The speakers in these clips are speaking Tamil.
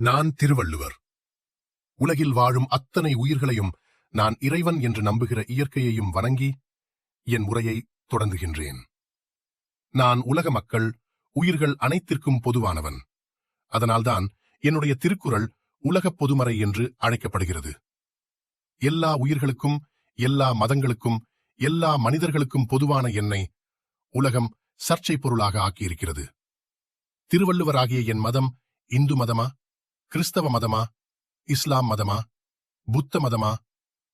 நான் திருவள்ளுவர். உலகில் வாழும் அத்தனை உயிர்களையும் நான் இறைவன் என்று நம்புகிற இயற்கையையும் வணங்கி என் உரையை தொடங்குகின்றேன். நான் உலக மக்கள் உயிர்கள் அனைத்திற்கும் பொதுவானவன். அதனால்தான் என்னுடைய திருக்குறள் உலகப் பொதுமறை என்று அழைக்கப்படுகிறது. எல்லா உயிர்களுக்கும் எல்லா மதங்களுக்கும் எல்லா மனிதர்களுக்கும் பொதுவான என்னை உலகம் சர்ச்சை பொருளாக ஆக்கியிருக்கிறது. திருவள்ளுவராகிய என் மதம் இந்து மதமா? கிறிஸ்தவ மதமா? இஸ்லாம் மதமா? புத்த மதமா?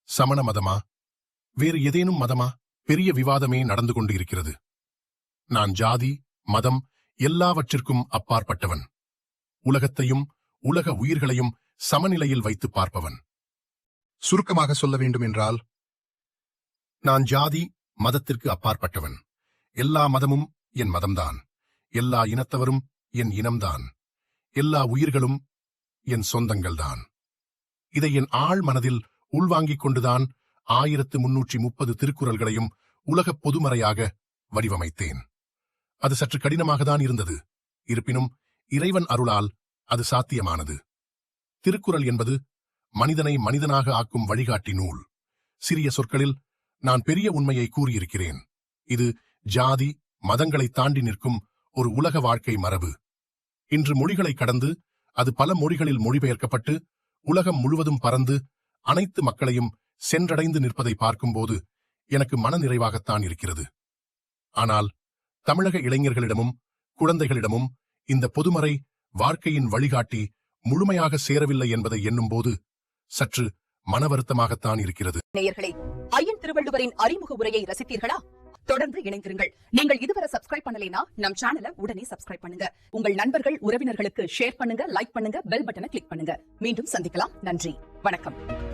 சமண மதமா? வேறு ஏதேனும் மதமா? பெரிய விவாதமே நடந்து கொண்டு இருக்கிறது நான் ஜாதி மதம் எல்லாவற்றிற்கும் அப்பாற்பட்டவன். உலகத்தையும் உலக உயிர்களையும் சமநிலையில் வைத்து பார்ப்பவன். சுருக்கமாக சொல்ல வேண்டும் என்றால் நான் ஜாதி மதத்திற்கு அப்பாற்பட்டவன். எல்லா மதமும் என் மதம்தான். எல்லா இனத்தவரும் என் இனம்தான். எல்லா உயிர்களும் என் சொந்தங்கள்தான். இதை என் ஆழ் மனதில் உள்வாங்கிக் கொண்டுதான் ஆயிரத்து முன்னூற்றி முப்பது திருக்குறள்களையும் உலகப் பொதுமறையாக வடிவமைத்தேன். அது சற்று கடினமாகத்தான் இருந்தது. இருப்பினும் இறைவன் அருளால் அது சாத்தியமானது. திருக்குறள் என்பது மனிதனை மனிதனாக ஆக்கும் வழிகாட்டி நூல். சிறிய சொற்களில் நான் பெரிய உண்மையை கூறியிருக்கிறேன். இது ஜாதி மதங்களை தாண்டி நிற்கும் ஒரு உலக வாழ்க்கை மரபு. இன்று மொழிகளை கடந்து அது பல மொழிகளில் மொழிபெயர்க்கப்பட்டு உலகம் முழுவதும் பறந்து அனைத்து மக்களையும் சென்றடைந்து நிற்பதை பார்க்கும்போது எனக்கு மனநிறைவாகத்தான் இருக்கிறது. ஆனால் தமிழக இளைஞர்களிடமும் குழந்தைகளிடமும் இந்த பொதுமறை வாழ்க்கையின் வழிகாட்டி முழுமையாக சேரவில்லை என்பதை எண்ணும்போது சற்று மன வருத்தமாகத்தான் இருக்கிறது. நேயர்களே ஐயன் திருவள்ளுவரின் அறிமுக உரையை ரசித்தீர்களா? தொடர்ந்து இணைந்திருங்கள். நீங்கள் இதுவரை சப்ஸ்கிரைப் பண்ணலைனா நம் சேனலை உடனே சப்ஸ்கிரைப் பண்ணுங்க. உங்கள் நண்பர்கள் உறவினர்களுக்கு ஷேர் பண்ணுங்க லைக் பண்ணுங்க பெல் பட்டனை கிளிக் பண்ணுங்க. மீண்டும் சந்திக்கலாம். நன்றி. வணக்கம்.